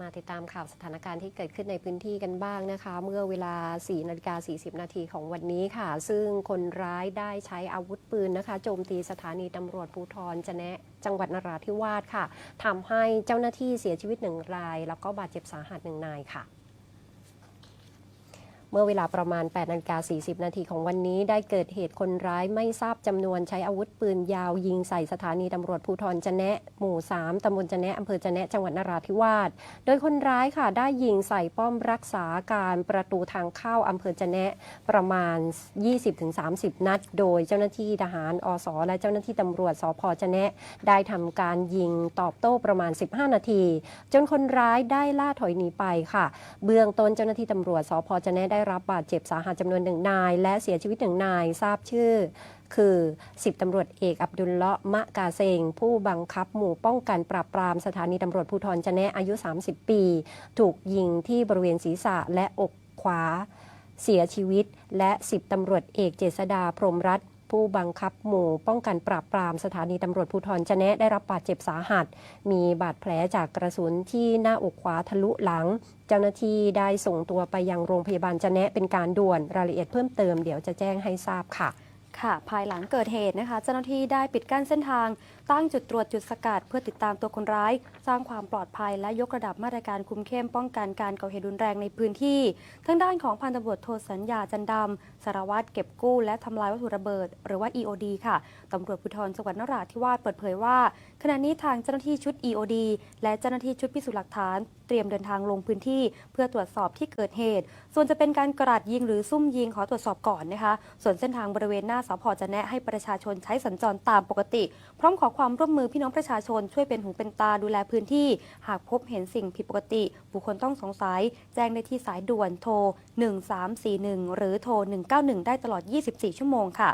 มาติดตามข่าวสถานการณ์ที่เกิดขึ้นในพื้นที่กันบ้างนะคะ เมื่อเวลา 4 นาฬิกา 40 นาทีของวันนี้ค่ะ ซึ่งคนร้ายได้ใช้อาวุธปืนนะคะ โจมตีสถานีตำรวจภูธรจะแนะจังหวัดนราธิวาสค่ะทำให้เจ้าหน้าที่เสียชีวิตหนึ่งราย แล้วก็บาดเจ็บสาหัสหนึ่งนายค่ะ เมื่อเวลาประมาณ8นาฬิกา40 นาทีของวันนี้ได้เกิดเหตุคนร้ายไม่ทราบจำนวนใช้อาวุธปืนยาวยิงใส่สถานีตำรวจภูธรจะแนะ หมู่ 3ตำบลจะแนะอำเภอจะแนะจังหวัดนราธิวาส โดยคนร้ายค่ะได้ยิงใส่ป้อมรักษาการประตูทางเข้าอำเภอจะแนะประมาณ 20-30 นัด โดยเจ้าหน้าที่ทหารอสและเจ้าหน้าที่ตำรวจสพจะแนะ ได้ทำการยิงตอบโต้ประมาณ 15 นาที จนคนร้ายได้ล่าถอยหนีไปค่ะ เบื้องต้นเจ้าหน้าที่ตำรวจสพจะแนะได้รับบาดเจ็บสาหัสจำนวนหนึ่งนาย และเสียชีวิตหนึ่งนายทราบชื่อ คือสิบตำรวจเอกอับดุลเลาะมะกาเซง ผู้บังคับหมู่ป้องกันปราบปรามสถานีตำรวจภูธรจะแนะอายุ 30 ปี ถูกยิงที่บริเวณศีรษะและอกขวา เสียชีวิต และสิบตำรวจเอกเจษดาพรหมรัตน์ ผู้บังคับหมู่ป้องกันปราบปรามสถานีตำรวจภูธรจะแนะได้รับบาดเจ็บสาหัส มีบาดแผลจากกระสุนที่หน้าอกขวาทะลุหลัง เจ้าหน้าที่ได้ส่งตัวไปยังโรงพยาบาลจะแนะเป็นการด่วนรายละเอียดเพิ่มเติมเดี๋ยวจะแจ้งให้ทราบค่ะ ค่ะภายหลังเกิดเหตุนะคะ เจ้าหน้าที่ได้ปิดกั้นเส้นทาง ตั้งจุดตรวจจุดสกัดเพื่อติดตามตัวคนร้าย สร้างความปลอดภัยและยกระดับมาตรการคุมเข้มป้องกันการก่อเหตุรุนแรงในพื้นที่ทางด้านของพันตำรวจโทสัญญาจันดำสารวัตรเก็บกู้และทำลายวัตถุระเบิด หรือว่า EOD ค่ะตำรวจภูธรจังหวัดนราธิวาสเปิดเผยว่า ขณะนี้ทางเจ้าหน้าที่ชุด EOD และเจ้าหน้าที่ชุดพิสูจน์หลักฐาน เตรียมเดินทางลงพื้นที่ เพื่อตรวจสอบที่เกิดเหตุ ส่วนจะเป็นการกราดยิงหรือซุ่มยิงขอตรวจสอบก่อนนะคะ ส่วนเส้นทางบริเวณหน้าพจะแนะให้ประชาชนใช้สัญจรตามปกติ พร้อมขอความร่วมมือพี่น้องประชาชนช่วยเป็นหูเป็นตาดูแลพื้นที่ หากพบเห็นสิ่งผิดปกติ บุคคลต้องสงสัย แจ้งได้ที่สายด่วนโทร 1341 หรือโทร 191 ได้ตลอด 24 ชั่วโมงค่ะ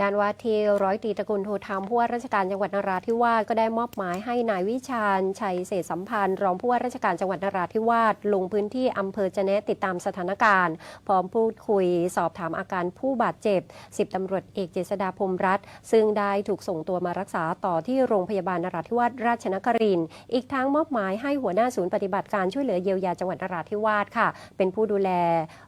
ด้านว่าที่ร้อยตรีตระกูลโทธรรมผู้ว่าราชการจังหวัดนราธิวาสก็ได้มอบหมายให้นายวิชาญชัยเศษสัมพันธ์ รองผู้ว่าราชการจังหวัดนราธิวาสลงพื้นที่อำเภอจะแนะติดตามสถานการณ์ พร้อมพูดคุย สอบถามอาการผู้บาดเจ็บ 10ตำรวจเอกเจษดาพรมรัตน์ซึ่งได้ถูกส่งตัวมารักษาต่อที่โรงพยาบาลนราธิวาสราชนครินอีกทั้งมอบหมายให้หัวหน้าศูนย์ปฏิบัติการช่วยเหลือเยียวยาจังหวัดนราธิวาสค่ะ เป็นผู้ดูแล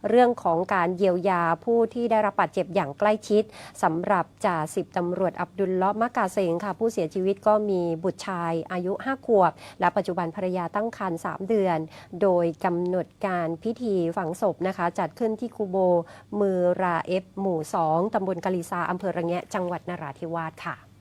เรื่องของการเยียวยาผู้ที่ได้รับบาดเจ็บอย่างใกล้ชิดสำหรับจ่าสิบตำรวจอับดุลเลาะมะกาเซงค่ะ ผู้เสียชีวิตก็มีบุตรชายอายุ 5 ขวบ และปัจจุบันภรรยาตั้งครรภ์3เดือน โดยกำหนดการพิธีฝังศพนะคะ จัดขึ้นที่คูโบมือราเอฟหมู่ 2ตำบลกะลีซาอำเภอระแงะจังหวัดนราธิวาสค่ะ